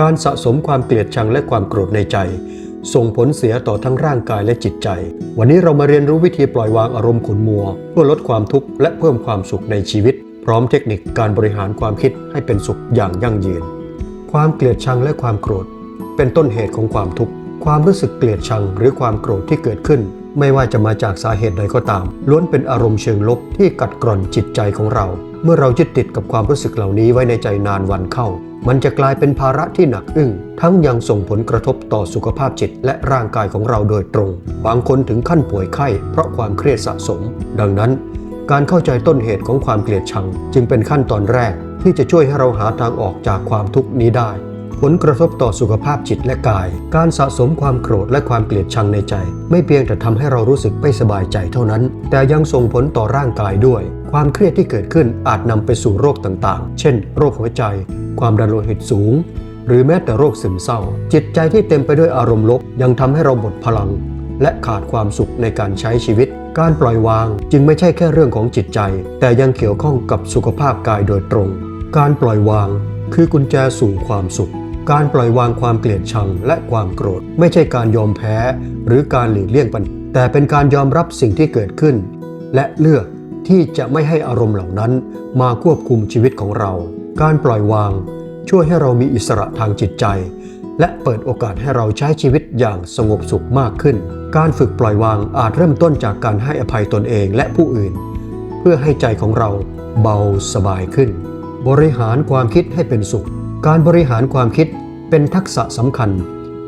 การสะสมความเกลียดชังและความโกรธในใจ ส่งผลเสียต่อทั้งร่างกายและจิตใจ วันนี้เรามาเรียนรู้วิธีปล่อยวางอารมณ์ขุนมัว เพื่อลดความทุกข์และเพิ่มความสุขในชีวิต พร้อมเทคนิคการบริหารความคิดให้เป็นสุขอย่างยั่งยืน ความเกลียดชังและความโกรธ เป็นต้นเหตุของความทุกข์ความรู้สึกเกลียดชังหรือความโกรธที่เกิดขึ้น ไม่ว่าจะมาจากสาเหตุใดก็ตาม ล้วนเป็นอารมณ์เชิงลบที่กัดกร่อนจิตใจของเรา เมื่อเรายึดติดกับความรู้สึกเหล่านี้ไว้ในใจนานวันเข้า มันจะกลายเป็นภาระที่หนักอึ้ง ทั้งยังส่งผลกระทบต่อสุขภาพจิตและร่างกายของเราโดยตรง บางคนถึงขั้นป่วยไข้เพราะความเครียดสะสม ดังนั้น การเข้าใจต้นเหตุของความเกลียดชัง จึงเป็นขั้นตอนแรก ที่จะช่วยให้เราหาทางออกจากความทุกข์นี้ได้ผลกระทบต่อสุขภาพจิตและกาย การสะสมความโกรธและความเกลียดชังในใจ ไม่เพียงแต่ทำให้เรารู้สึกไม่สบายใจเท่านั้น แต่ยังส่งผลต่อร่างกายด้วย ความเครียดที่เกิดขึ้นอาจนำไปสู่โรคต่างๆ เช่น โรคหัวใจ ความดันโลหิตสูง หรือแม้แต่โรคซึมเศร้า จิตใจที่เต็มไปด้วยอารมณ์ลบยังทำให้เราหมดพลัง และขาดความสุขในการใช้ชีวิต การปล่อยวางจึงไม่ใช่แค่เรื่องของจิตใจ แต่ยังเกี่ยวข้องกับสุขภาพกายโดยตรง การปล่อยวางคือกุญแจสู่ความสุข การปล่อยวางความเกลียดชังและความโกรธ ไม่ใช่การยอมแพ้ หรือการหลีกเลี่ยงปัญหาแต่เป็นการยอมรับสิ่งที่เกิดขึ้น และเลือก ที่จะไม่ให้อารมณ์เหล่านั้นมาควบคุมชีวิตของเรา การปล่อยวาง ช่วยให้เรามีอิสระทางจิตใจ และเปิดโอกาสให้เราใช้ชีวิตอย่างสงบสุขมากขึ้น การฝึกปล่อยวางอาจเริ่มต้นจากการให้อภัยตนเองและผู้อื่น เพื่อให้ใจของเราเบาสบายขึ้น บริหารความคิดให้เป็นสุข การบริหารความคิดเป็นทักษะสำคัญ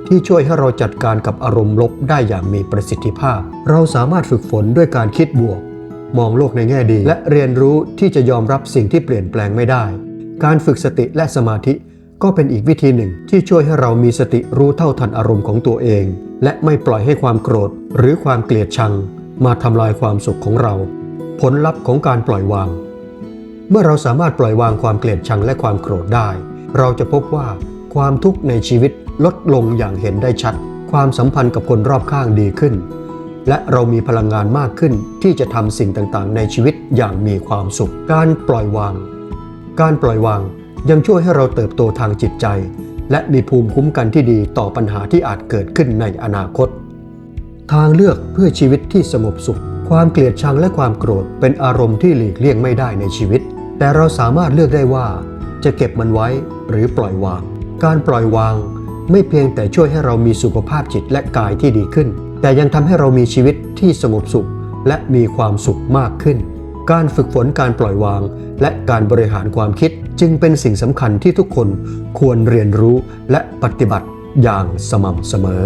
ที่ช่วยให้เราจัดการกับอารมณ์ลบได้อย่างมีประสิทธิภาพ เราสามารถฝึกฝนด้วยการคิดบวก มองโลกในแง่ดี และเรียนรู้ที่จะยอมรับสิ่งที่เปลี่ยนแปลงไม่ได้ การฝึกสติและสมาธิก็เป็นอีกวิธีหนึ่งที่ช่วยให้เรามีสติรู้เท่าทันอารมณ์ของตัวเอง และไม่ปล่อยให้ความโกรธ หรือความเกลียดชัง มาทำลายความสุขของเรา ผลลัพธ์ของการปล่อยวาง เมื่อเราสามารถปล่อยวางความเกลียดชังและความโกรธได้ เราจะพบว่าความทุกข์ในชีวิตลดลงอย่างเห็นได้ชัด ความสัมพันธ์กับคนรอบข้างดีขึ้น และเรามีพลังงานมากขึ้นที่จะทำสิ่งต่างๆ ในชีวิตอย่างมีความสุข การปล่อยวาง การปล่อยวางยังช่วยให้เราเติบโตทางจิตใจ และมีภูมิคุ้มกันที่ดีต่อปัญหาที่อาจเกิดขึ้นในอนาคต ทางเลือกเพื่อชีวิตที่สงบสุข ความเกลียดชังและความโกรธเป็นอารมณ์ที่หลีกเลี่ยงไม่ได้ในชีวิต แต่เราสามารถเลือกได้ว่า จะเก็บมันไว้หรือปล่อยวาง การปล่อยวาง ไม่เพียงแต่ช่วยให้เรามีสุขภาพจิตและกายที่ดีขึ้น แต่ยังทำให้เรามีชีวิตที่สงบสุขและมีความสุขมากขึ้น การฝึกฝนการปล่อยวาง และการบริหารความคิดจึงเป็นสิ่งสำคัญที่ทุกคนควรเรียนรู้และปฏิบัติอย่างสม่ำเสมอ